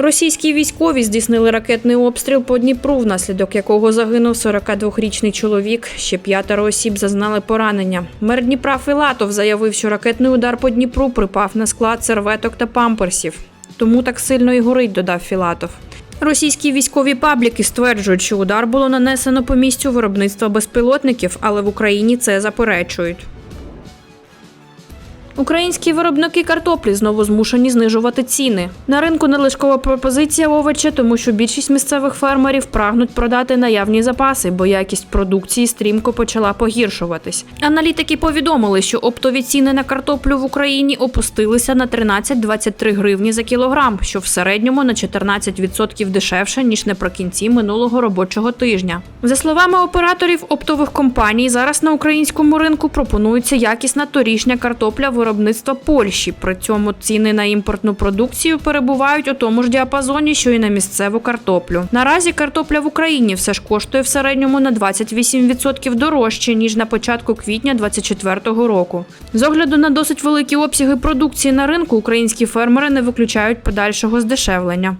Російські військові здійснили ракетний обстріл по Дніпру, внаслідок якого загинув 42-річний чоловік. Ще п'ятеро осіб зазнали поранення. Мер Дніпра Філатов заявив, що ракетний удар по Дніпру припав на склад серветок та памперсів. Тому так сильно і горить, додав Філатов. Російські військові пабліки стверджують, що удар було нанесено по місцю виробництва безпілотників, але в Україні це заперечують. Українські виробники картоплі знову змушені знижувати ціни. На ринку надлишкова пропозиція овоча, тому що більшість місцевих фермерів прагнуть продати наявні запаси, бо якість продукції стрімко почала погіршуватись. Аналітики повідомили, що оптові ціни на картоплю в Україні опустилися на 13-23 гривні за кілограм, що в середньому на 14% дешевше ніж наприкінці минулого робочого тижня. За словами операторів оптових компаній, зараз на українському ринку пропонується якісна торішня картопля виробництва Польщі. При цьому ціни на імпортну продукцію перебувають у тому ж діапазоні, що і на місцеву картоплю. Наразі картопля в Україні все ж коштує в середньому на 28% дорожче ніж на початку квітня 2024 року. З огляду на досить великі обсяги продукції на ринку, українські фермери не виключають подальшого здешевлення.